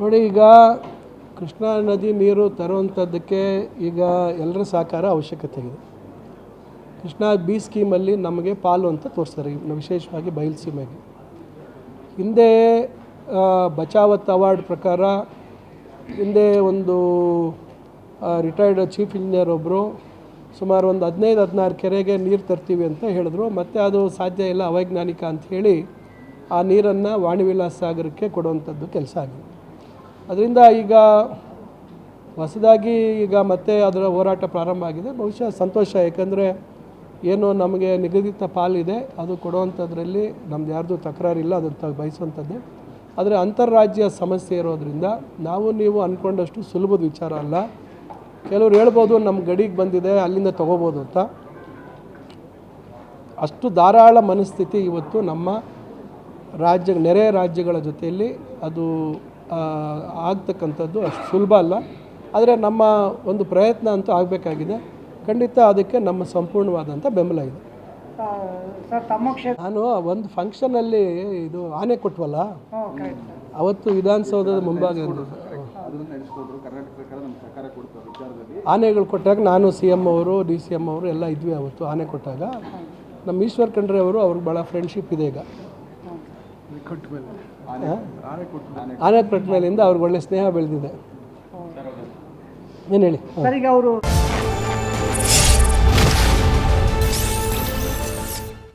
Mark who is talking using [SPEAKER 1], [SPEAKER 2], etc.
[SPEAKER 1] ನೋಡಿ, ಈಗ ಕೃಷ್ಣಾ ನದಿ ನೀರು ತರುವಂಥದ್ದಕ್ಕೆ ಈಗ ಎಲ್ಲರ ಸಹಕಾರ ಅವಶ್ಯಕತೆ ಇದೆ. ಕೃಷ್ಣಾ ಬಿ ಸ್ಕೀಮಲ್ಲಿ ನಮಗೆ ಪಾಲು ಅಂತ ತೋರಿಸ್ತಾರೆ ವಿಶೇಷವಾಗಿ ಬಯಲುಸೀಮೆಗೆ ಹಿಂದೆ ಬಚಾವತ್ ಅವಾರ್ಡ್ ಪ್ರಕಾರ ಹಿಂದೆ ಒಂದು ರಿಟೈರ್ಡ್ ಚೀಫ್ ಇಂಜಿನಿಯರ್ ಒಬ್ಬರು ಸುಮಾರು ಒಂದು ಹದಿನೈದು, ಹದಿನಾರು ಕೆರೆಗೆ ನೀರು ತರ್ತೀವಿ ಅಂತ ಹೇಳಿದ್ರು. ಮತ್ತು ಅದು ಸಾಧ್ಯ ಇಲ್ಲ, ಅವೈಜ್ಞಾನಿಕ ಅಂತ ಹೇಳಿ ಆ ನೀರನ್ನು ವಾಣಿವಿಲಾಸ ಸಾಗರಕ್ಕೆ ಕೊಡುವಂಥದ್ದು ಕೆಲಸ ಆಗಿದೆ. ಅದರಿಂದ ಈಗ ಹೊಸದಾಗಿ ಈಗ ಮತ್ತೆ ಅದರ ಹೋರಾಟ ಪ್ರಾರಂಭ ಆಗಿದೆ. ಬಹುಶಃ ಸಂತೋಷ, ಯಾಕಂದರೆ ಏನು ನಮಗೆ ನಿಗದಿತ ಪಾಲಿದೆ. ಅದು ಕೊಡುವಂಥದ್ರಲ್ಲಿ ನಮ್ದು ಯಾರ್ದು ತಕರಾರಿಲ್ಲ, ಅದನ್ನು ಬಯಸುವಂಥದ್ದೇ. ಆದರೆ ಅಂತಾರಾಜ್ಯ ಸಮಸ್ಯೆ ಇರೋದ್ರಿಂದ ನಾವು ನೀವು ಅಂದ್ಕೊಂಡಷ್ಟು ಸುಲಭದ ವಿಚಾರ ಅಲ್ಲ. ಕೆಲವ್ರು ಹೇಳ್ಬೋದು ನಮ್ಮ ಗಡಿಗೆ ಬಂದಿದೆ, ಅಲ್ಲಿಂದ ತೊಗೋಬೋದು ಅಂತ. ಅಷ್ಟು ಧಾರಾಳ ಮನಸ್ಥಿತಿ ಇವತ್ತು ನಮ್ಮ ರಾಜ್ಯ, ನೆರೆ ರಾಜ್ಯಗಳ ಜೊತೆಯಲ್ಲಿ ಅದು ಆಗ್ತಕ್ಕಂಥದ್ದು ಅಷ್ಟು ಸುಲಭ ಅಲ್ಲ. ಆದರೆ ನಮ್ಮ ಒಂದು ಪ್ರಯತ್ನ ಅಂತೂ ಆಗಬೇಕಾಗಿದೆ. ಖಂಡಿತ ಅದಕ್ಕೆ ನಮ್ಮ ಸಂಪೂರ್ಣವಾದಂಥ ಬೆಂಬಲ ಇದೆ.
[SPEAKER 2] ಸರ್ ತಮ್ಮ ಕ್ಷೇತ್ರ
[SPEAKER 1] ನಾನು ಒಂದು ಫಂಕ್ಷನಲ್ಲಿ ಇದು ಆನೆ ಕೊಟ್ವಲ್ಲ? ಅವತ್ತು ವಿಧಾನಸೌಧದ ಮುಂಭಾಗ ಇರೋದು. ಆನೆಗಳು ಕೊಟ್ಟಾಗ ನಾನು ಸಿ ಎಂ ಅವರು ಡಿ ಸಿ ಎಂ ಅವರು ಎಲ್ಲ ಇದ್ವಿ ಅವತ್ತು ಆನೆ ಕೊಟ್ಟಾಗ. ನಮ್ಮ ಈಶ್ವರ್ ಖಂಡ್ರೆ ಅವರು ಅವ್ರಿಗೆ ಭಾಳ ಫ್ರೆಂಡ್ಶಿಪ್ ಇದೆ ಈಗ? ಆನೆ ಕೊಟ್ಟ ಮೇಲಿಂದ ಅವ್ರಿಗೆ ಒಳ್ಳೆ ಸ್ನೇಹ ಬೆಳೆದಿದೆ. ಏನು ಹೇಳಿ.
[SPEAKER 2] ಸರ್ ಈಗ ಅವರು